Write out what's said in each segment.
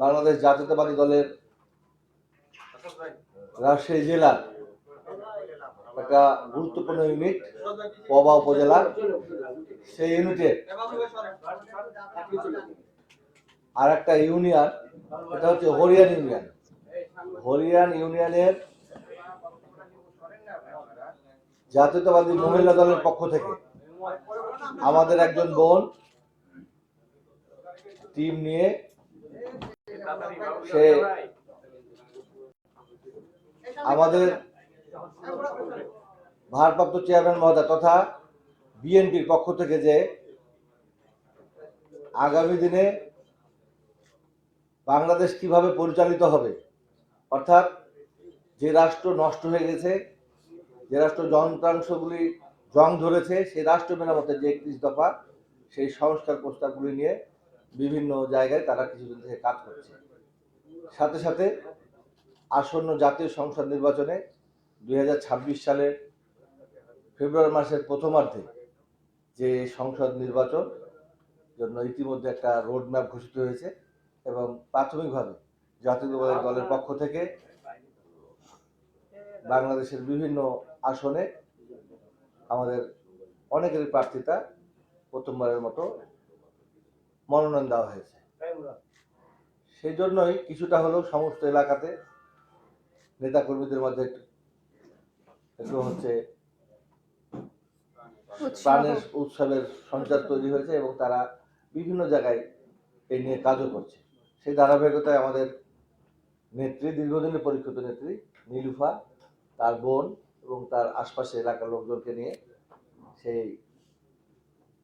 বাংলাদেশ জাতীয়তাবাদী দলের রাজশাহী জেলার একটা গুরুত্বপূর্ণ ইউনিট পবা উপজেলা সেই ইউনিটের আর একটা ইউনিয়ন এটা হচ্ছে হরিয়ান ইউনিয়ন হরিয়ান ইউনিয়নের জাতীয়তাবাদী মহিলা দলের পক্ষ থেকে আমাদের একজন বোন টিম নিয়ে সে আমাদের ভারপ্রাপ্ত চেয়ারম্যান মহোদয় তথা বিএনপির পক্ষ থেকে যে আগামী দিনে বাংলাদেশ কীভাবে পরিচালিত হবে, অর্থাৎ যে রাষ্ট্র নষ্ট হয়ে গেছে, যে রাষ্ট্র যন্ত্রাংশগুলি জং ধরেছে, সেই রাষ্ট্র মেরামতের যে একত্রিশ দফা, সেই সংস্কার প্রস্তাবগুলি নিয়ে বিভিন্ন জায়গায় তারা কিছুদিন থেকে কাজ করছে। সাথে সাথে আসন্ন জাতীয় সংসদ নির্বাচনে দু হাজার ছাব্বিশ সালের ফেব্রুয়ারি মাসের প্রথমার্ধে যে সংসদ নির্বাচন, জন্য ইতিমধ্যে একটা রোড ম্যাপ ঘোষিত হয়েছে এবং প্রাথমিকভাবে জাতীয় দলের পক্ষ থেকে বাংলাদেশের বিভিন্ন আসনে আমাদের অনেকের প্রার্থিতা প্রথমবারের মতো মনোনয়ন দেওয়া হয়েছে। সেই জন্যই কিছুটা হলেও সমস্ত এলাকাতে নেতা কর্মীদের মধ্যে একটু হচ্ছে প্রাণের উৎসবের সঞ্চার তৈরি হয়েছে এবং তারা বিভিন্ন জায়গায় এই নিয়ে কাজও করছে। সেই ধারাবাহিকতায় আমাদের নেত্রী দীর্ঘদিনের পরীক্ষিত নেত্রী নীলুফা তার বোন এবং তার আশপাশে এলাকার লোকজনকে নিয়ে সেই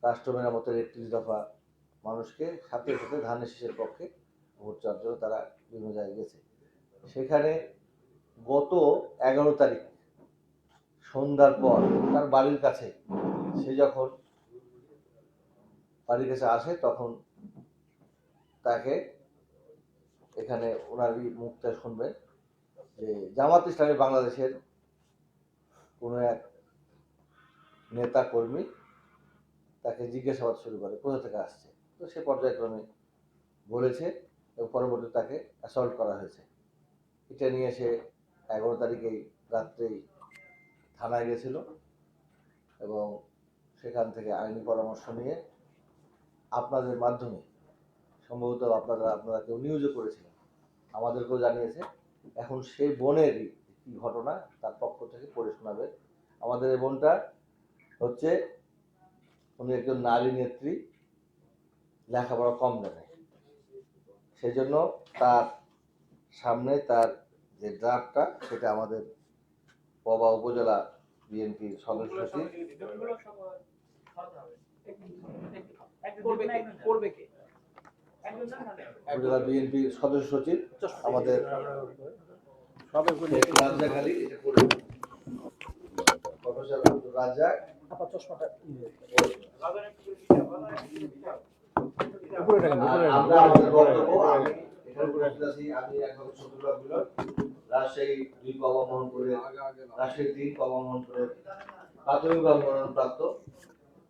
রাষ্ট্র মেরামতের একত্রিশ দফা মানুষকে সাথে সাথে ধানের শীষের পক্ষে ভোট চাওয়ার জন্য তারা বিভিন্ন জায়গায় গেছে। সেখানে গত এগারো তারিখ, সন্ধ্যার পর তার বাড়ির কাছে সে যখন বাড়ির কাছে আসে তখন তাকে এখানে ওনারই মুখটা শুনবেন যে জামাত ইসলামী বাংলাদেশের কোনো এক নেতা কর্মী তাকে জিজ্ঞাসাবাদ শুরু করে, কোথা থেকে আসছে? তো সে পর্যায়ক্রমে বলেছে এবং পরবর্তী তাকে অ্যাসল্ট করা হয়েছে। এটা নিয়ে সে এগারো তারিখেই রাত্রেই থানায় গেছিল এবং সেখান থেকে আইনি পরামর্শ নিয়ে আপনাদের মাধ্যমে, সম্ভবত আপনারা আপনারা কেউ নিউজও করেছিলেন আমাদেরকেও জানিয়েছে। এখন সেই বোনেরই কি ঘটনা তার পক্ষ থেকে পড়ে শোনাবে। আমাদের এই বোনটা হচ্ছে, উনি একজন নারী নেত্রী লেখাপড়া কম জানে সেই জন্য তার সামনে তার যে ড্রাফটটা সেটা আমাদের পবা উপজেলা বিএনপির সদস্য সচিব উপজেলা বিএনপির সদস্য সচিব আমাদের আব্দুল চশমাটা আমরা আমাদের বক্তব্য আমি এখানে উপস্থিত আছি আমি একজন শত্রুরা মিলন রাজশাহী দুই কবা মোহনপুরে রাজশাহী তিন কবা মোহনপুরে প্রাথমিকভাবে মনোনয়নপ্রাপ্ত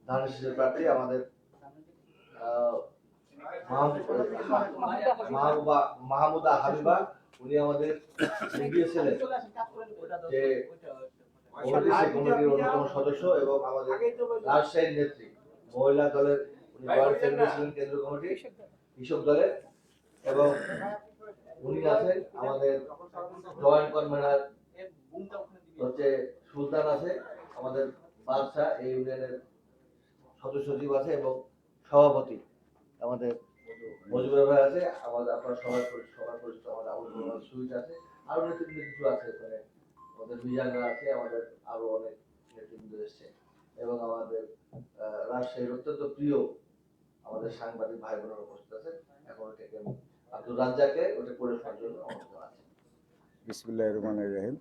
ধানের শীষের প্রার্থী আমাদের আহ, মাহমুদ- হাবিবা উনি আমাদের গিয়েছিলেন যে কমিটির অন্যতম সদস্য এবং আমাদের রাজশাহীর নেত্রী মহিলা দলের উনি ওয়ার্ল্ড ছিলেন কেন্দ্রীয় কমিটি কৃষক দলের, এবং উনি আছেন আমাদের জয়েন্ট কনভেনার হচ্ছে সুলতান আছে, আমাদের বাদশাহ এই ইউনিয়নের সদস্য সচিব আছে এবং সভাপতি আমাদের মজিবুর ভাই আছে, আমাদের আপনার সবার পরি- সবার পরিচিত আমাদের আবুল সুইট আছে, আরও নেতৃবৃন্দ কিছু আছে এখানে আমাদের বিজাঙ্গা আছে, আমাদের আরও অনেক নেতৃবৃন্দ এসছে এবং আমাদের রাজশাহীর অত্যন্ত প্রিয় আমাদের সাংবাদিক ভাই বোনেরা উপস্থিত আছে এখন ওটাকে আব্দুল রাজ্জাকে ওটা করে শোনার জন্য আছে। বিসমুল্লাহ রহমান রহিম।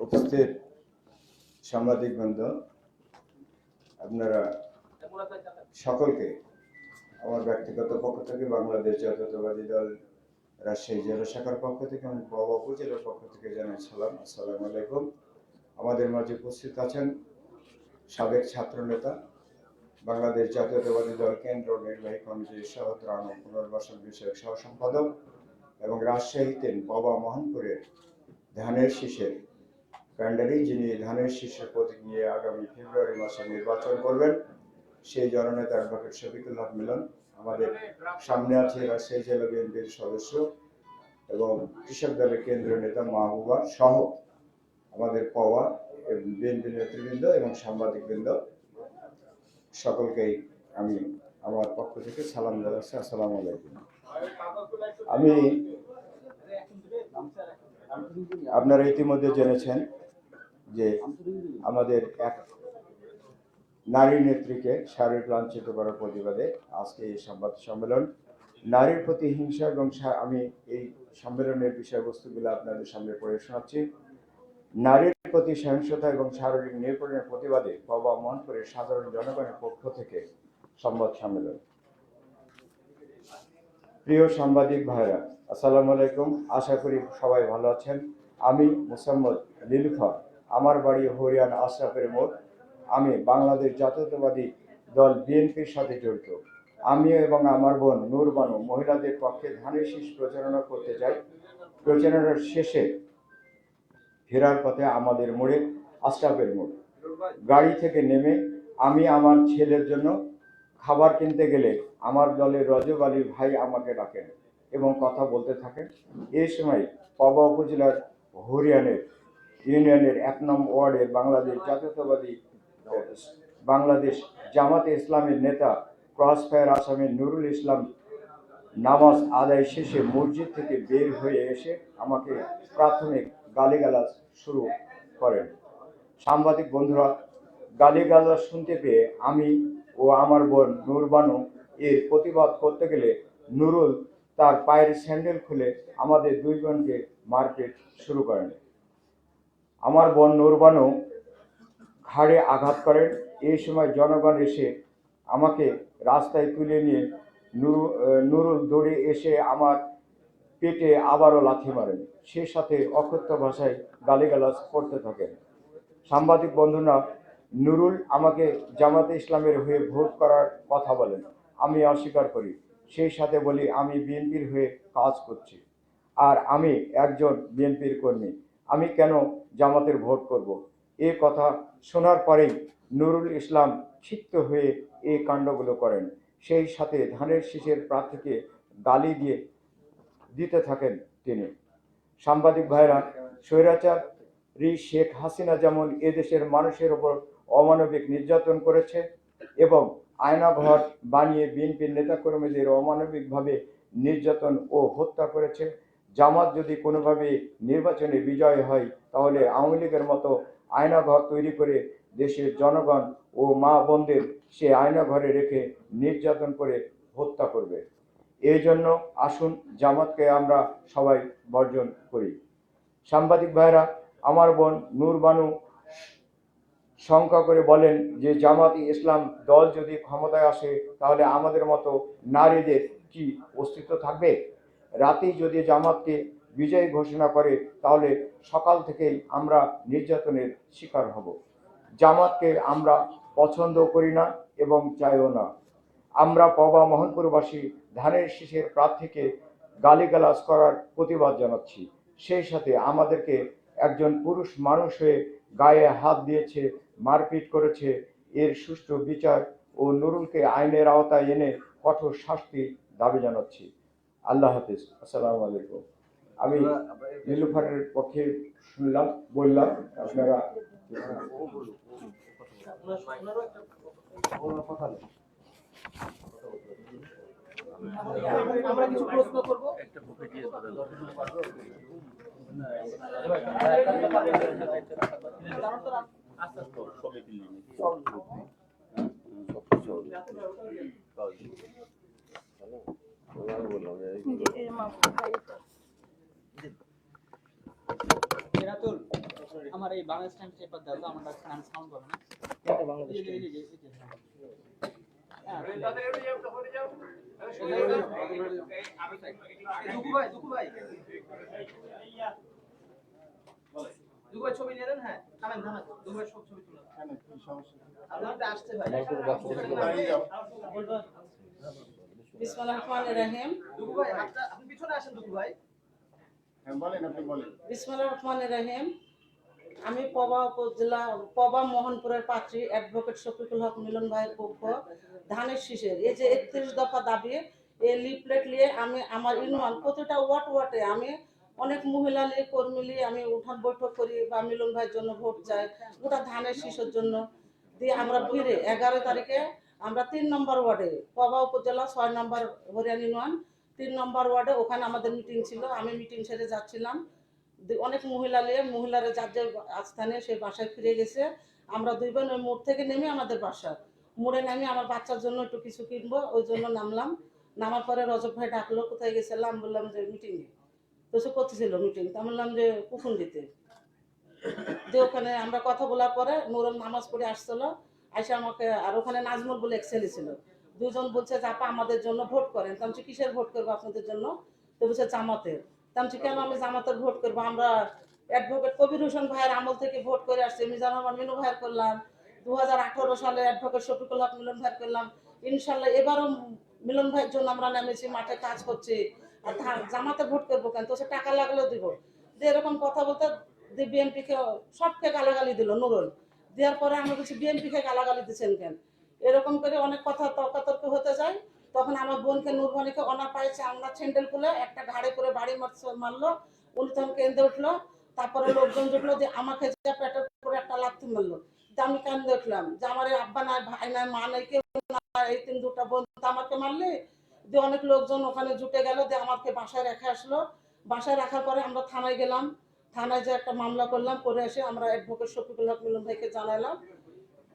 উপস্থিত সাংবাদিক বৃন্দ আপনারা সকলকে আমার ব্যক্তিগত পক্ষ থেকে, বাংলাদেশ জাতীয়তাবাদী দল, রাজশাহী জেলা শাখার পক্ষ থেকে, এবং বাবা উপজেলার পক্ষ থেকে জানাই সালাম, আসসালামু আলাইকুম। আমাদের মাঝে উপস্থিত আছেন সাবেক ছাত্র নেতা বাংলাদেশ জাতীয়তাবাদী দল কেন্দ্র নির্বাহী কমিটির সহ ও পুনর্বাসন বিষয়ক সহ সম্পাদক এবং রাজশাহীতে বাবা মোহনপুরের ধানের শীষের ক্যান্ডারি যিনি ধানের শীষের প্রতীক নিয়ে আগামী ফেব্রুয়ারি মাসে নির্বাচন করবেন, সেই জননেতা অ্যাডভোকেট শফিকুল্লাহ মিলন আমাদের সামনে আছে, রাজশাহী জেলা বিএনপির সদস্য এবং কৃষক দলের কেন্দ্রীয় নেতা মাহবুবা সহ আমাদের পাওয়া বিএনপি নেতৃবৃন্দ এবং সাংবাদিকবৃন্দ। সকলকেই আমি আমার পক্ষ থেকে সালাম জানাচ্ছি, আসসালামু আলাইকুম। আমি আপনারা ইতিমধ্যে জেনেছেন যে আমাদের এক নারী নেত্রীকে শারীরিক লাঞ্ছিত করার প্রতিবাদে আজকে এই সংবাদ সম্মেলন। নারীর প্রতি হিংসা এবং আমি এই সম্মেলনের বিষয়বস্তুগুলো আপনাদের সামনে পড়ে শোনাচ্ছি। নারীর প্রতি সহিংসতা এবং শারীরিক নির্যাতনের প্রতিবাদে বাবা করে সাধারণ জনগণের পক্ষ থেকে সংবাদ সম্মেলন। প্রিয় সাংবাদিক ভাইরা, আসসালামু আলাইকুম। আশা করি সবাই ভালো আছেন। আমি মোসাম্মদ লিলুফা আমার বাড়ি হরিয়ান আশরাফের মোড়। আমি বাংলাদেশ জাতীয়তাবাদী দল বিএনপির সাথে জড়িত। আমি এবং আমার বোন নূর বানু মহিলাদের পক্ষে ধানের শীষ প্রচারণা করতে যাই। প্রচারণার শেষে ফেরার পথে আমাদের মোড়ে আশরাফের মোড়। গাড়ি থেকে নেমে আমি আমার ছেলের জন্য খাবার কিনতে গেলে আমার দলের রজব আলীর ভাই আমাকে ডাকেন এবং কথা বলতে থাকেন। এই সময় পবা উপজেলার হরিয়ানের ইউনিয়নের এক নম্বর ওয়ার্ডের বাংলাদেশ জাতীয়তাবাদী বাংলাদেশ জামাতে ইসলামের নেতা ক্রস ফায়ার আসামের নুরুল ইসলাম নামাজ আদায় শেষে মসজিদ থেকে বের হয়ে এসে আমাকে প্রাথমিক গালিগালাজ শুরু করেন। সাংবাদিক বন্ধুরা, গালিগালাজ শুনতে পেয়ে আমি ও আমার বোন নুরবানু এর প্রতিবাদ করতে গেলে নুরুল তার পায়ের স্যান্ডেল খুলে আমাদের দুই বোনকে মারপিট শুরু করেন। আমার বোন নুরবানু ঘাড়ে আঘাত করেন। এই সময় জনগণ এসে আমাকে রাস্তায় তুলে নিয়ে নুরু নুরুল দৌড়ে এসে আমার পেটে আবারও লাথি মারেন। সে সাথে অকথ্য ভাষায় গালিগালাজ করতে থাকেন। সাংবাদিক বন্ধুরা, নুরুল আমাকে জামাতে ইসলামের হয়ে ভোট করার কথা বলেন। আমি অস্বীকার করি। সেই সাথে বলি, আমি বিএনপির হয়ে কাজ করছি। আর আমি একজন বিএনপির কর্মী। আমি কেন জামাতের ভোট করব? এ কথা শোনার পরেই নুরুল ইসলাম ক্ষিপ্ত হয়ে এই কাণ্ডগুলো করেন। সেই সাথে ধানের শীষের প্রার্থীকে গালি দিয়ে দিতে থাকেন তিনি। সাংবাদিক ভাইরা, স্বৈরাচারী শেখ হাসিনা যেমন এদেশের মানুষের ওপর অমানবিক নির্যাতন করেছে এবং আয়নাঘর বানিয়ে বিএনপির নেতাকর্মীদের অমানবিকভাবে নির্যাতন ও হত্যা করেছে, জামাত যদি কোনোভাবে নির্বাচনে বিজয় হয়, তাহলে আওয়ামী লীগের মতো আয়নাঘর তৈরি করে দেশের জনগণ ও মা বোনদের সে আয়নাঘরে রেখে নির্যাতন করে হত্যা করবে। এই জন্য আসুন জামাতকে আমরা সবাই বর্জন করি। সাংবাদিক ভাইরা, আমার বোন নূর বানু শঙ্কা করে বলেন যে জামাতি ইসলাম দল যদি ক্ষমতায় আসে, তাহলে আমাদের মতো নারীদের কি অস্তিত্ব থাকবে? রাতেই যদি জামাতকে বিজয় ঘোষণা করে, তাহলে সকাল থেকেই আমরা নির্যাতনের শিকার হব। জামাতকে আমরা পছন্দ করি না এবং চাইও না। আমরা পবা মোহনপুরবাসী ধানের শীষের প্রার্থীকে গালিগালাজ করার প্রতিবাদ জানাচ্ছি। সেই সাথে আমাদেরকে একজন পুরুষ মানুষ হয়ে গায়ে হাত দিয়েছে মারপিট করেছে। এর সুষ্ঠু বিচার ও নুরুলকে আইনের আওতায় এনে কঠোর শাস্তি দাবি জানাচ্ছি। আল্লাহ হাফিজ। আসসালামু আলাইকুম। আমি নীলুফারের পক্ষে শুনলাম বললাম আপনারা আমরা কিছু প্রশ্ন করব? আমার এই বাংলাদেশ টাইমস পেপার দাও আমার সাউন্ড পাবো না। বাংলাদেশ হ্যাঁ ছবি নিয়ে হ্যাঁ থামেন থামেন দুবাই সব ছবি তুলেন আপনারটা আসছে ভাই আমার কোনো বাচ্চা দেখতে পাই বিসমুল্লাহ রহমান রহিম দুবু ভাই আপনার আপনি পিছনে আসেন দুবু ভাই বিসমুল্লাহ রহমান রহিম। আমি পবা উপজেলা, পবা মোহনপুরের পাত্রী অ্যাডভোকেট শফিকুল হক মিলন ভাইয়ের পক্ষ ধানের শীষের। এই যে একত্রিশ দফা দাবি এই লিফলেট নিয়ে আমি আমার ইউনিয়ন প্রতিটা ওয়ার্ড ওয়ার্ডে আমি অনেক মহিলা নিয়ে, কর্মী নিয়ে আমি উঠান বৈঠক করি বা মিলন ভাইয়ের জন্য ভোট চাই, গোটা ধানের শীষের জন্য। দিয়ে আমরা ফিরে এগারো তারিখে আমরা তিন নম্বর ওয়ার্ডে, পবা উপজেলা ছয় নম্বর হরিয়ান ইউনিয়ন, তিন নম্বর ওয়ার্ডে ওখানে আমাদের মিটিং ছিল, আমি মিটিং সেরে যাচ্ছিলাম। অনেক মহিলা নিয়ে, মহিলারা যার যার স্থানে সেই বাসায় ফিরে গেছে। আমরা দুই বোন ওই মোড় থেকে নেমে আমাদের বাসা। মোড়ে নেমে আমার বাচ্চার জন্য একটু কিছু কিনবো, ওই জন্য নামলাম। নামার পরে রজব ভাই ডাকলো, কোথায় গেছিলাম? বললাম যে মিটিংয়ে তো সে করতেছিল মিটিং তা বললাম যে কুকুন্ডিতে যে ওখানে আমরা কথা বলার পরে নুরন নামাজ পড়ে আসছিল। এসে আমাকে, আর ওখানে নাজমুল বলে এক ছেলে ছিল। দুজন বলছে যে, আপা, আমাদের জন্য ভোট করেন। তো আমি কিসের ভোট করব আপনাদের জন্য? তো বলছে, জামাতের। তা আমি বলছি, কেন আমি জামাতের ভোট করব আমরা অ্যাডভোকেট কবির হোসেন ভাইয়ের আমল থেকে ভোট করে আসছি মিজান রহমান মিনু ভাইয়ের করলাম দু হাজার আঠারো সালে অ্যাডভোকেট শফিকুল হক মিলন ভাইয়ের করলাম ইনশাল্লাহ এবারও মিলন ভাইয়ের জন্য আমরা নেমেছি মাঠে কাজ করছি আর জামাতে ভোট করব কেন? তো সে টাকা লাগলেও দিব। যে এরকম কথা বলতে বিএনপি কে সবকে গালাগালি দিল নুরুল। দেওয়ার পরে আমরা বলছি বিএনপি কে গালাগালি দিচ্ছেন কেন? এরকম করে অনেক কথা তর্কাতর্ক হতে যায় তখন আমার বোনকে নুরবানিকে অনার পায়ে চাংলা ছেন্ডেল খুলে একটা ঘাড়ে করে বাড়ি মারলো। উনি তখন কেঁদে উঠল। তারপরে লোকজন জুটলো যে আমাকে যে পেটের করে একটা লাথি মারলো। যে আমি কেঁদে উঠলাম। যে আমার আব্বা নাই, ভাই নাই, মা নাই, কেউ এই তিন দুটা বোন আমাকে মারলে। যে অনেক লোকজন ওখানে জুটে গেল, যে আমাকে বাসায় রেখে আসলো। বাসায় রাখার পরে আমরা থানায় গেলাম। থানায় যে একটা মামলা করলাম, করে এসে আমরা অ্যাডভোকেট শফিকুল হক মিলন ভাইকে জানালাম।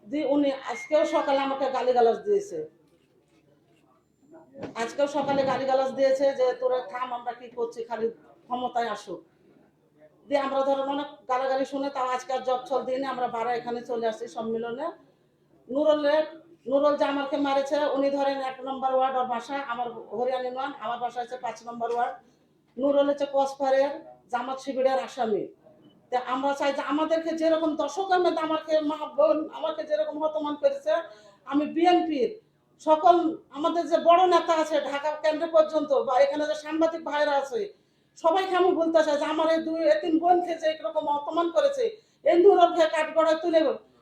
দিয়ে উনি আজকেও সকালে আমাকে গালিগালাজ দিয়েছে। আজকেও সকালে গালিগালাজ দিয়েছে যে, তোরা থাম, আমরা কি করছি? খালি ক্ষমতায় আসুক দিয়ে আমরা ধরেন অনেক গালাগালি শুনে, তাও আজকে আর জব ছল দিনে আমরা বারা এখানে চলে আসছি সম্মেলনে। নুরলে নুরল যে আমাকে মারেছে, উনি ধরেন এক নম্বর ওয়ার্ড ওর বাসা আমার হরিয়ানি ইউনিয়ন আমার বাসা হচ্ছে পাঁচ নম্বর ওয়ার্ড। নুরল হচ্ছে কসফারের জামাত শিবিরের আসামি। তা আমরা চাই যে আমাদেরকে যেরকম দর্শক আহমেদ আমাকে মা বোন আমাকে যেরকম হতমান করেছে, আমি বিএনপির সকল আমাদের যে বড় নেতা আছে ঢাকা কেন্দ্র পর্যন্ত বা এখানে যে সাংবাদিক ভাইরা আছে, সবাইকে আমি বলতে চাই যে আমার এই দুই এই তিন বোনকে যে এরকম অপমান করেছে এই নুরলকে কাঠগড়ায় তুলে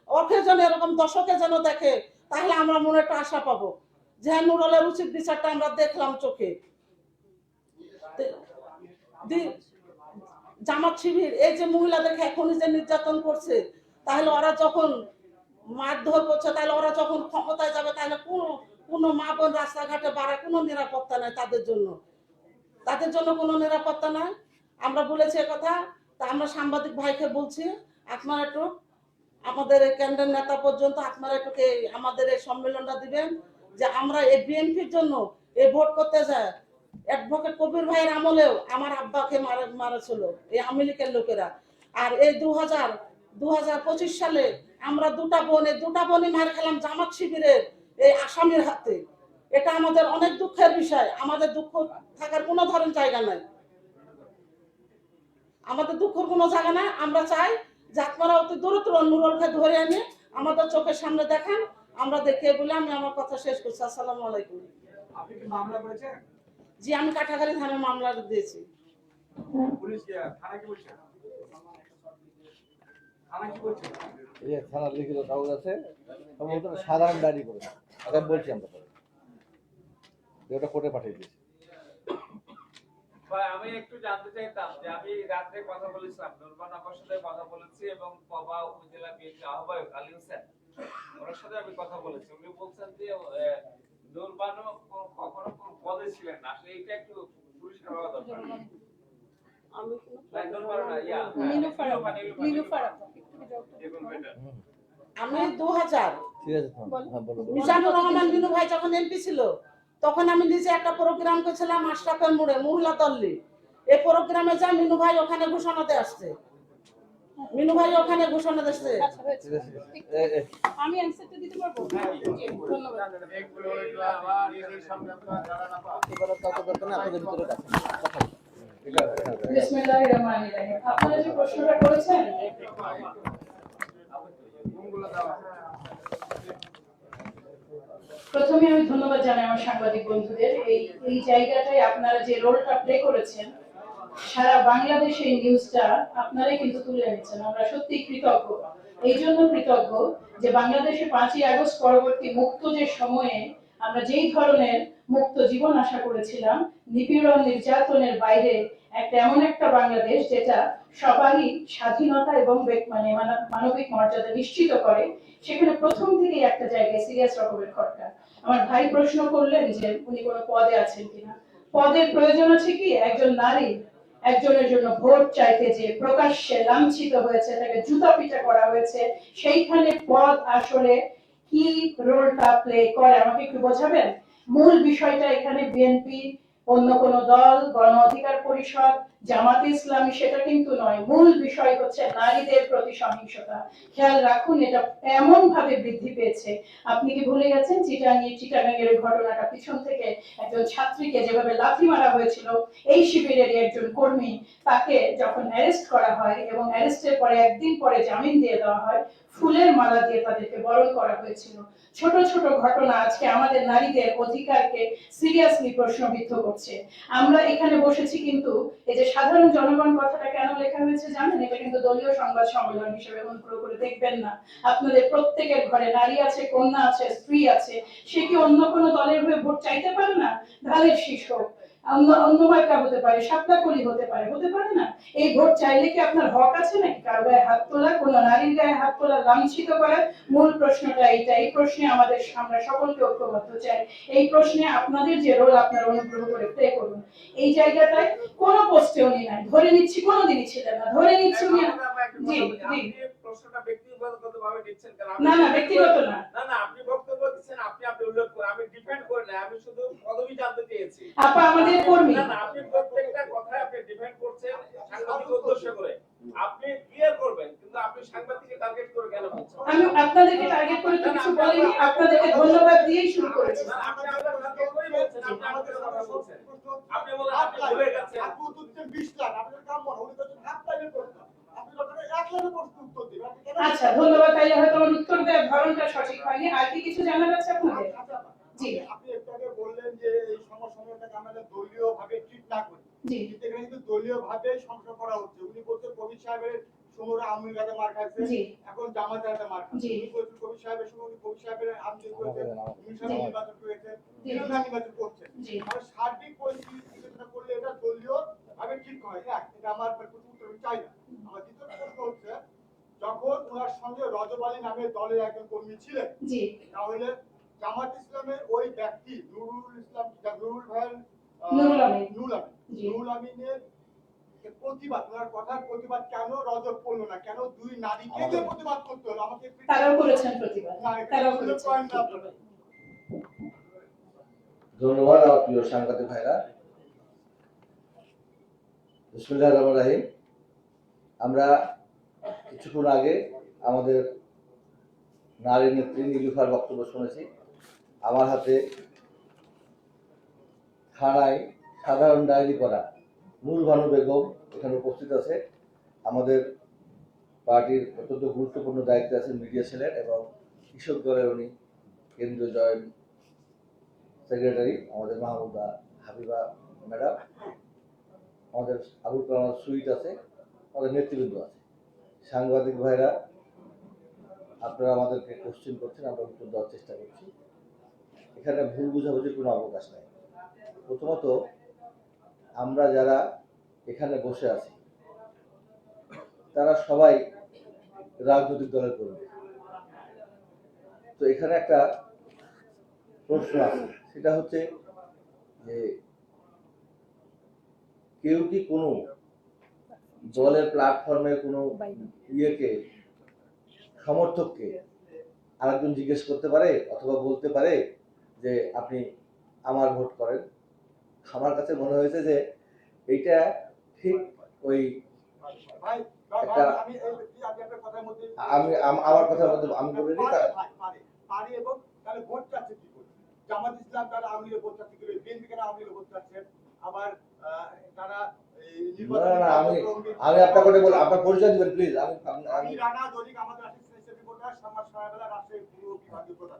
ওকে যেন এরকম দর্শকে যেন দেখে, তাহলে আমরা মনে একটা আশা পাবো। যে নুরলের উচিত বিচারটা আমরা দেখলাম চোখে। জামাত শিবির, এই যে মহিলাদেরকে এখনই যে নির্যাতন করছে, তাহলে ওরা যখন মারধর করছে, তাহলে ওরা যখন ক্ষমতায় যাবে, তাহলে কোনো কোনো মা বোন রাস্তাঘাটে বাড়ায় কোনো নিরাপত্তা নাই তাদের জন্য। তাদের জন্য কোনো নিরাপত্তা নাই। আমরা বলেছি কথা, তা আমরা সাংবাদিক ভাইকে বলছি, আপনারা একটু আমাদের এই কেন্দ্রের নেতা পর্যন্ত আপনারা একটু আমাদের এই সম্মেলনটা দিবেন, যে আমরা এই বিএনপির জন্য এই ভোট করতে যাই। অ্যাডভোকেট কবির ভাইয়ের আমলেও আমার আব্বাকে মারা, মারেছিল, এই আওয়ামী লীগের লোকেরা। আর এই দু হাজার দু হাজার পঁচিশ সালে আমরা দুটা বোন দুটা বোনই মার খেলাম জামাত শিবিরের এই আসামির হাতে। এটা আমাদের অনেক দুঃখের বিষয়। আমাদের দুঃখ থাকার কোনো ধরনের জায়গা নাই। আমাদের দুঃখের কোনো জায়গা নাই। আমরা চাই যে আপনারা অতি দ্রুত নুরলকে ধরে এনে আমাদের চোখের সামনে দেখান। আমরা দেখে বলে আমি আমার কথা শেষ করছি। আসসালামু আলাইকুম। জি আমি কাটাখালী থানায় মামলা দিয়েছি। পুলিশ থানা কি বলছে? সাধারণ ডায়েরি করে আগে বলছি আমরা কোর্টে পাঠিয়ে দিয়েছি। আমি একটু জানতে চাইতাম যে আমি রাত্রে কথা বলেছিলাম নুরমান আপার সাথে কথা বলেছি এবং পবা উপজেলা ওনার সাথে আমি কথা বলেছি। উনি বলছেন যে নুরমানও কখনো কোন পদে ছিলেন আসলে এটা একটু দরকার। আমি ইয়া. আমি দু হাজার ঠিক আছে থাম হ্যাঁ বলো বলো। মিজানুর রহমান বিনু ভাই যখন এমপি ছিল তখন আমি নিজে একটা প্রোগ্রাম করেছিলাম আশরাফের মোড়ে মহিলা দল্লি এই প্রোগ্রামে যা মিনু ভাই ওখানে ঘোষণা দিয়ে আসছে। মিনু ভাই ওখানে ঘোষণা দিচ্ছে আমি অ্যান্সারটা দিতে পারব? ধন্যবাদ। আপনাদের ভিতরে রাখেন প্রথমে আমি ধন্যবাদ জানাই আমার সাংবাদিক বন্ধুদের। এই এই জায়গাটায় আপনারা যে রোলটা প্লে করেছেন, সারা বাংলাদেশে এই নিউজটা আপনারাই কিন্তু তুলে এনেছেন। আমরা সত্যি কৃতজ্ঞ। এই জন্য কৃতজ্ঞ যে বাংলাদেশে পাঁচই আগস্ট পরবর্তী মুক্ত যে সময়ে আমরা যেই ধরনের মুক্ত জীবন আশা করেছিলাম। নিপীড়ন নির্যাতনের বাইরে একটা এমন একটা বাংলাদেশ যেটা সবারই স্বাধীনতা এবং মানে মানবিক মর্যাদা নিশ্চিত করে, সেখানে প্রথম থেকেই একটা জায়গায় সিরিয়াস রকমের খটকা। আমার ভাই প্রশ্ন করলেন যে, উনি কোনো পদে আছেন কিনা? পদের প্রয়োজন আছে কি? একজন নারী একজনের জন্য ভোট চাইতে যে প্রকাশ্যে লাঞ্ছিত হয়েছে, তাকে জুতা পিটা করা হয়েছে, সেইখানে পদ আসলে কি রোলটা প্লে করে? আমাকে একটু বোঝাবেন? মূল বিষয়টা এখানে বিএনপি অন্য কোন দল গণ অধিকার পরিষদ জামাত ইসলামী সেটা কিন্তু নয়। মূল বিষয় হচ্ছে নারীদের প্রতি সহিংসতা। খেয়াল রাখুন, এটা এমন ভাবে বৃদ্ধি পেয়েছে। আপনি কি ভুলে গেছেন? চিটাঙ্গি চিটাগাঙ্গের ওই ঘটনাটা পিছন থেকে একজন ছাত্রীকে যেভাবে লাথি মারা হয়েছিল, এই শিবিরেরই একজন কর্মী তাকে যখন অ্যারেস্ট করা হয় এবং অ্যারেস্টের পরে একদিন পরে জামিন দিয়ে দেওয়া হয়, ফুলের মালা দিয়ে তাদেরকে বরণ করা হয়েছিল। ছোট ছোট ঘটনা আজকে আমাদের নারীদের অধিকারকে সিরিয়াসলি প্রশ্নবিদ্ধ করছে। আমরা এখানে বসেছি কিন্তু এই যে সাধারণ জনগণ কথাটা কেন লেখা হয়েছে জানেন? এটা কিন্তু দলীয় সংবাদ সম্মেলন হিসেবে অনুগ্রহ করে দেখবেন না। আপনাদের প্রত্যেকের ঘরে নারী আছে, কন্যা আছে, স্ত্রী আছে। সে কি অন্য কোনো দলের হয়ে ভোট চাইতে পারে না? শীষ হোক অন্য অন্য মার্কা হতে পারে সাপলাকলি হতে পারে হতে পারে না? এই ভোট চাইলে কি আপনার হক আছে নাকি? কারও গায়ে হাত তোলা কোন নারীর গায়ে হাত তোলা লাঞ্ছিত করার মূল প্রশ্নটা এইটা। এই প্রশ্নে আমাদের আমরা সকলকে ঐক্যবদ্ধ চাই। এই প্রশ্নে আপনাদের যে রোল আপনারা অনুগ্রহ করে প্লে করুন। এই জায়গাটায় কোনো পোস্টে উনি নাই। ধরে নিচ্ছি কোনোদিনই ছিলেন না। ধরে নিচ্ছি উনি জি জি। প্রশ্নটা ব্যক্তিগতভাবে নিচ্ছেন আপনি- না না ব্যক্তিগত না। না না আপনি বক্তব্য দিচ্ছেন আপনি আপনি উল্লেখ করেন আমি ডিপেন্ড করে না আমি শুধু পদবি জানতে চেয়েছি। আপা আমাদের কর্মী। না না আপনি প্রত্যেকটা কথায় আপনি ডিপেন্ড করছেন সাংবাদিক উদ্দেশ্য করে। আপনি ক্লিয়ার করবেন কিন্তু আপনি সাংবাদিককে টার্গেট করে কেন বলছেন? আমি আপনাদেরকে টার্গেট করে তো কিছু বলিনি আপনাদেরকে ধন্যবাদ দিয়েই শুরু করেছি। না, আপনি আপনার টার্গেট করেই বলছেন আপনি আমাদের কথা বলছেন আপনি বলেন আপনি ভুলে গেছেন আপনি উত্তর দিচ্ছেন 20 লাখ আপনার কাম মনে উনি বলছেন হাফ লাইনের প্রশ্ন আপনি যখন এক লাইনের প্রশ্ন উত্তর দিবেন আপনি কেন আচ্ছা ধন্যবাদ তাইলে হয়তো উত্তর দেওয়ার ধরনটা সঠিক হয়নি। আর কি কিছু জানার আছে আপনাদের? জি। আপনি একটু আগে বললেন যে এই সমস্যাটাকে আমাদের দলীয় ভাবে ট্রিট না করি। জি। কিন্তু এখানে কিন্তু দলীয় ভাবে সংশোধন করা হচ্ছে। উনি বলছেন কবির সাহেবের সময় আওয়ামী লীগের মার খাইছে। এখন জামাতের একটা মার খাচ্ছে। জি। উনি কবির সাহেবের কবির সাহেবের উনি সাহেব। নির্বাচন জি। আর সার্বিক পরিস্থিতি বিবেচনা করলে এটা দলীয় ভাবে ঠিক হয় এক এটা আমার কোনো উত্তর আমি চাই না আমার দ্বিতীয় প্রশ্ন হচ্ছে যখন ওনার সঙ্গে রজব আলী নামে দলের একজন কর্মী ছিলেন। তাহলে জামাত ইসলামের ওই ব্যক্তি নুরুল ইসলাম নুরুল ভাইয়ের নুরুল আমিন। আমিনের প্রতিবাদ ওনার কথার প্রতিবাদ কেন রজব করল না? কেন দুই নারীকে যে প্রতিবাদ করতে হলো? আমাকে তারাও করেছেন প্রতিবাদ। তারাও করেছেন করেন না। আপনারা। ধন্যবাদ আমার প্রিয় সাংবাদিক ভাইরা। বিসমুল্লাহ রহমান রাহিম। আমরা কিছুক্ষণ আগে আমাদের নারী নেত্রী নীলুফার বক্তব্য শুনেছি। আমার হাতে থানায় সাধারণ ডায়েরি করা নূর ভানু বেগম এখানে উপস্থিত আছে। আমাদের পার্টির অত্যন্ত গুরুত্বপূর্ণ দায়িত্বে আছেন মিডিয়া সেলের এবং কৃষক দলের উনি কেন্দ্রীয় জয়েন্ট সেক্রেটারি আমাদের মাহমুদা হাবিবা ম্যাডাম। আমাদের আবুল কালাম সুইট আছে, আমাদের নেতৃবৃন্দ আছে। সাংবাদিক ভাইরা, আপনারা আমাদেরকে কোশ্চেন করছেন, আমরা উত্তর দেওয়ার চেষ্টা করছি। এখানে ভুল বুঝাবুঝির কোনো অবকাশ নাই। প্রথমত, আমরা যারা এখানে বসে আছি, তারা সবাই রাজনৈতিক দলের কর্মী। তো এখানে একটা প্রশ্ন আছে, সেটা হচ্ছে যে, কেউ কি কোনো দলের প্ল্যাটফর্মে কোনো ইয়েকে সমর্থককে আরেকজন জিজ্ঞেস করতে পারে অথবা বলতে পারে যে আপনি আমার ভোট করেন আমার কাছে মনে হয়েছে যে এইটা ঠিক ওই আমি এই ব্যক্তি, আমি আপনার কথার মধ্যে আমি আম- আমার কথার মধ্যে আমি বলে নিই পারে তা- ভাই, পারে। পারে এবং তাহলে ভোট চাচ্ছে কি করে? জামাত ইসলাম তারা আওয়ামী লীগে ভোট চাচ্ছে কি করে? বিএনপি কেন আওয়ামী লীগে ভোট চাচ্ছেন? আবার তারা না, না, আমি- আমি ওটা বলি আপনার পরিচয় দিবেন প্লিজ আমি আমি- রানা আমাদের অ্যাসিস্ট্যান্ট রিপোর্টার সমাজ সহায়তা রাষ্ট্রের পূর্ব বিভাগীয় প্রধান।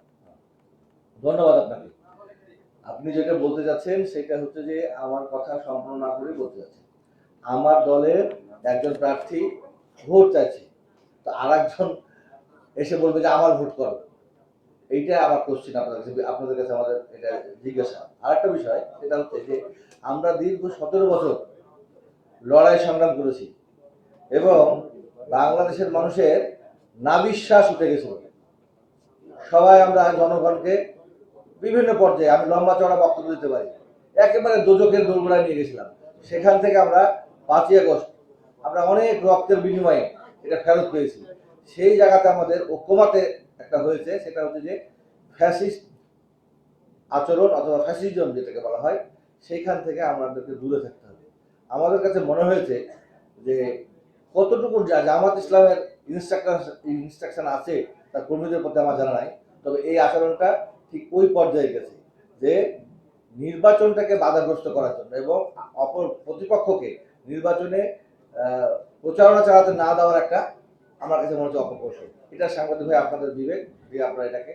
ধন্যবাদ আপনাকে। আপনি যেটা বলতে যাচ্ছেন সেটা হচ্ছে যে আমার কথা সম্পূর্ণ না করে বলতে যাচ্ছেন। আমার দলের একজন প্রার্থী ভোট চাইছে। তো আর একজন এসে বলবে যে আমার ভোট করো। এইটা আমার কোশ্চিন আপনাদের কাছে আপনাদের কাছে আমাদের এটা জিজ্ঞাসা। আর একটা বিষয় সেটা হচ্ছে যে আমরা দীর্ঘ সতেরো বছর লড়াই সংগ্রাম করেছি। এবং বাংলাদেশের মানুষের নাবিশ্বাস উঠে গেছিল সবাই আমরা জনগণকে বিভিন্ন পর্যায়ে, আমি লম্বা চড়া বক্তব্য দিতে পারি, একেবারে দোজকের দোরগোড়ায় নিয়ে গেছিলাম। সেখান থেকে আমরা পাঁচই আগস্ট, আমরা অনেক রক্তের বিনিময়ে এটা ফেরত পেয়েছি। সেই জায়গাতে আমাদের ঐক্যমাতে একটা হয়েছে, সেটা হচ্ছে যে ফ্যাসিস্ট আচরণ অথবা ফ্যাসিজম যেটাকে বলা হয়, সেইখান থেকে আমাদেরকে দূরে থাকতে আমাদের কাছে মনে হয়েছে যে কতটুকু জামাত ইসলামের ইনস্ট্রাকশন ইনস্ট্রাকশন আছে তার কর্মীদের প্রতি আমার জানা নাই। তবে এই আচরণটা ঠিক ওই পর্যায়ে গেছে যে নির্বাচনটাকে বাধাগ্রস্ত করার জন্য এবং অপর প্রতিপক্ষকে নির্বাচনে প্রচারণা চালাতে না দেওয়ার একটা আমার কাছে মনে হচ্ছে অপকৌশল এটা সাংবাদিক ভাই আপনাদের বিবেক যে আপনারা এটাকে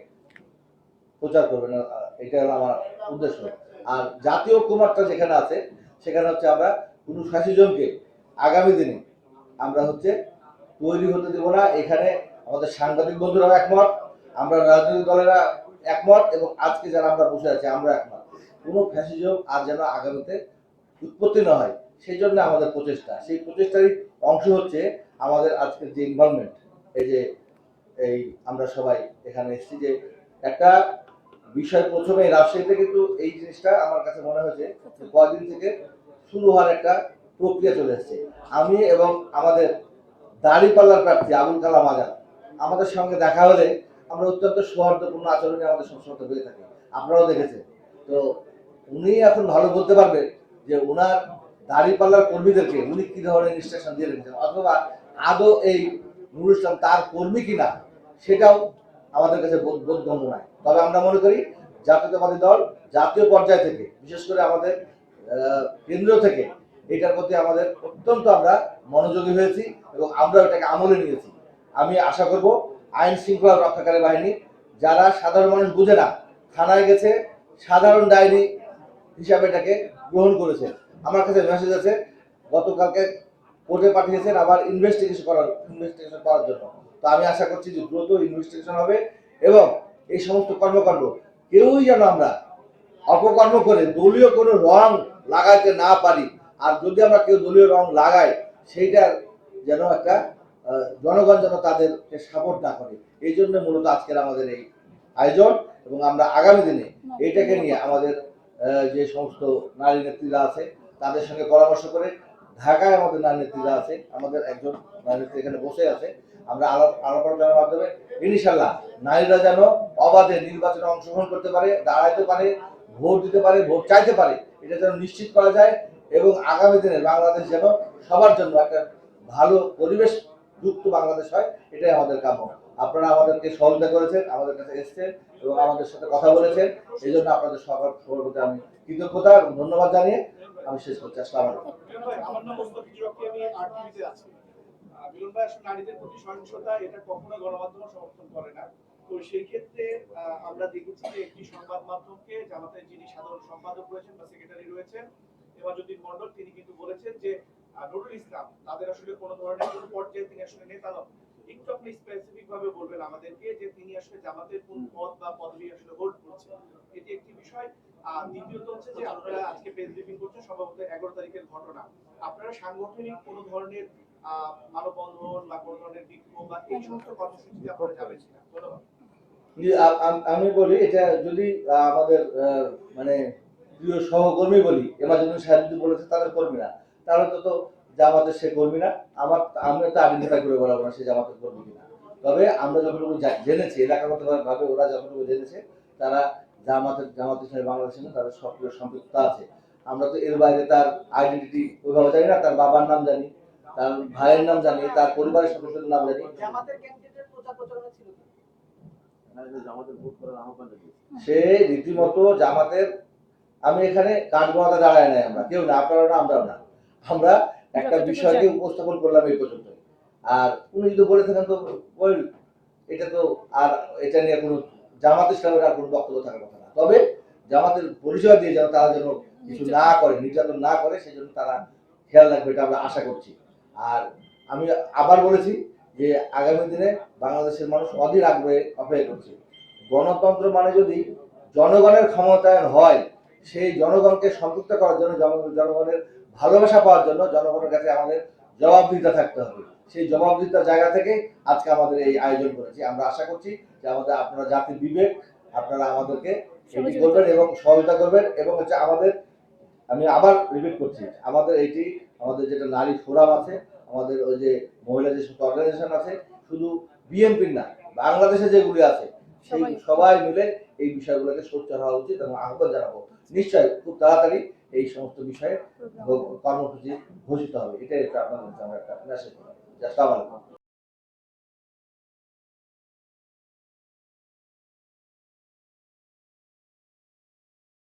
প্রচার করবেন এটা হলো আমার উদ্দেশ্য। আর জাতীয় কুমারটা যেখানে আছে, সেখানে হচ্ছে আমরা কোনো ফ্যাসিজমকে আগামী দিনে আমরা হচ্ছে তৈরি হতে দেবো না। এখানে আমাদের সাংবাদিক বন্ধুরাও একমত, আমরা রাজনৈতিক দলেরা একমত এবং আজকে যারা আমরা বসে আছি, আমরা একমত। কোনো ফ্যাসিজম আর যেন আগামীতে উৎপত্তি না হয়, সেই জন্য আমাদের প্রচেষ্টা। সেই প্রচেষ্টারই অংশ হচ্ছে আমাদের আজকের যে ইনভলভমেন্ট এই যে এই আমরা সবাই এখানে এসেছি যে একটা বিষয় প্রথমে রাজশাহীতে কিন্তু এই জিনিসটা আমার কাছে মনে হয়েছে যে কদিন থেকে শুরু হওয়ার একটা প্রক্রিয়া চলে এসেছে। আমি এবং আমাদের দাড়িপাল্লার প্রার্থী আবুল কালাম আজাদ, আমাদের সঙ্গে দেখা হলে আমরা অত্যন্ত সৌহার্দ্যপূর্ণ আচরণে আমাদের সবসময় হয়ে থাকি। আপনারাও দেখেছেন। তো উনি এখন ভালো বলতে পারবেন যে ওনার দাড়িপাল্লার কর্মীদেরকে উনি কি ধরনের ইনস্ট্রাকশন দিয়ে রেখেছেন অথবা আদৌ এই নুরুল তার কর্মী কিনা সেটাও আমাদের কাছে বোধ- বোধগম্য নয়। তবে আমরা মনে করি জাতীয়তাবাদী দল জাতীয় পর্যায় থেকে, বিশেষ করে আমাদের কেন্দ্র থেকে এটার প্রতি আমাদের অত্যন্ত আমরা মনোযোগী হয়েছি এবং আমরা এটাকে আমলে নিয়েছি। আমি আশা করব আইন শৃঙ্খলা রক্ষাকারী বাহিনী যারা সাধারণ মানুষ বুঝে না, থানায় গেছে, সাধারণ ডায়েরি হিসাবে এটাকে গ্রহণ করেছে। আমার কাছে মেসেজ আছে, গতকালকে কোর্টে পাঠিয়েছেন আবার ইনভেস্টিগেশন করার ইনভেস্টিগেশন করার জন্য। তো আমি আশা করছি যে দ্রুত ইনভেস্টিগেশন হবে এবং এই সমস্ত কর্মকাণ্ড কেউই যেন আমরা অপকর্ম করে দলীয় কোনো রং লাগাইতে না পারি। আর যদি আমরা কেউ দলীয় রং লাগাই, সেইটা যেন একটা জনগণ যেন তাদেরকে সাপোর্ট না করে। এই জন্য মূলত আজকের আমাদের এই আয়োজন এবং আমরা আগামী দিনে এইটাকে নিয়ে আমাদের যে সমস্ত নারী নেত্রীরা আছে, তাদের সঙ্গে পরামর্শ করে ঢাকায় আমাদের নারী নেত্রীরা আছে, আমাদের একজন নারী নেত্রী এখানে বসে আছে, আমরা আলাপ আলাপ আলোচনার মাধ্যমে ইনশাল্লাহ নারীরা যেন অবাধে নির্বাচনে অংশগ্রহণ করতে পারে, দাঁড়াইতে পারে ভোট দিতে পারে, ভোট চাইতে পারে, এটা যেন নিশ্চিত করা যায় এবং আগামী দিনে বাংলাদেশ যেন সবার জন্য একটা ভালো পরিবেশ যুক্ত বাংলাদেশ হয়, এটাই আমাদের কাম্য। আপনারা আমাদেরকে সহযোগিতা করেছেন, আমাদের কাছে এসেছেন এবং আমাদের সাথে কথা বলেছেন, এই জন্য আপনাদের সবার প্রতি আমি কৃতজ্ঞতা এবং ধন্যবাদ জানিয়ে আমি শেষ করছি। আসসালামু আলাইকুম। নারীদের প্রতি সহিংসতা, এটা কখনো গণমাধ্যম সমর্থন করে না। তো আমরা দেখেছি যে একটি সংবাদ মাধ্যমকে জামাতের যিনি সাধারণ সম্পাদক রয়েছেন বা সেক্রেটারি রয়েছেন মন্ডল তিনি কিন্তু বলেছেন যে নুরুল ইসলাম, তাদের আসলে কোনো ধরনের কোনো পর্যায়ে তিনি আসলে নেতা নন। একটু আপনি স্পেসিফিক ভাবে বলবেন আমাদেরকে যে, তিনি আসলে জামাতের কোন পদ বা পদবি আসলে হোল্ড করছেন। এটি একটি বিষয়। আর দ্বিতীয়ত হচ্ছে যে, আপনারা আজকে ব্রিফিং করছেন, সম্ভবত এগারো তারিখের ঘটনা। আপনারা সাংগঠনিক কোনো ধরনের আম- বলি, এটা যদি আমাদের মানে প্রিয় সহকর্মী বলি এমার্জেন্সি সাহেব যদি বলেছে, তাদের কর্মী না তাহলে তো তো জামাতের সে কর্মী না। আমার আমি তো আইডেন্টিফাই করে বলাবো না, সে জামাতের কর্মী কিনা। তবে আমরা যতটুকু জেনেছি এলাকাগত ভাবে ওরা যতটুকু জেনেছে, তারা জামাতের জামাত ইসলামী বাংলাদেশের না, তাদের সক্রিয় সম্পৃক্ততা আছে। আমরা তো এর বাইরে তার আইডেন্টিটি ওইভাবে জানি না, তার বাবার নাম জানি। তার ভাইয়ের নাম জানি তার পরিবারের সদস্যদের নাম জানি? সে রীতিমতো জামাতের আমি এখানে কাঠ গোয়াতে দাঁড়ায় নাই আমরা। কেউ না আপনারা না আমরাও না। আমরা একটা বিষয়কে উপস্থাপন করলাম এই পর্যন্ত। আর উনি যদি বলে থাকেন তো বল এটা তো আর এটা নিয়ে কোনো জামাত ইসলামের আর কোনো বক্তব্য থাকার কথা না। তবে জামাতের পরিচয় দিয়ে যেন তারা যেন কিছু না করে নির্যাতন না করে সেই জন্য তারা খেয়াল রাখবে এটা আমরা আশা করছি। আর আমি আবার বলেছি যে আগামী দিনে বাংলাদেশের মানুষ অধীর আগ্রহে অপেক্ষা করছে। গণতন্ত্র মানে যদি জনগণের ক্ষমতায়ন হয় সেই জনগণকে সম্পৃক্ত করার জন্য জনগণের ভালোবাসা পাওয়ার জন্য জনগণের কাছে আমাদের জবাবদিহিতা থাকতে হবে। সেই জবাবদিহিতার জায়গা থেকে আজকে আমাদের এই আয়োজন করেছি। আমরা আশা করছি যে আমাদের আপনারা জাতির বিবেক আপনারা আমাদেরকে এটি করবেন এবং সহযোগিতা করবেন এবং হচ্ছে আমাদের আমি আবার রিপিট করছি আমাদের এইটি আমাদের যেটা নারী ফোরাম আছে আমাদের ওই যে মহিলা যে অর্গানাইজেশন আছে শুধু বিএনপির না বাংলাদেশে যেগুলি আছে সেই সবাই। মিলে এই বিষয়গুলোকে সোচ্চার হওয়া উচিত এবং আহ্বান জানাব। নিশ্চয়ই খুব তাড়াতাড়ি এই সমস্ত বিষয়ে কর্মসূচি ঘোষিত হবে। এটাই একটা আপনাদের আমার একটা মেসেজ আসসালামু আলাইকুম।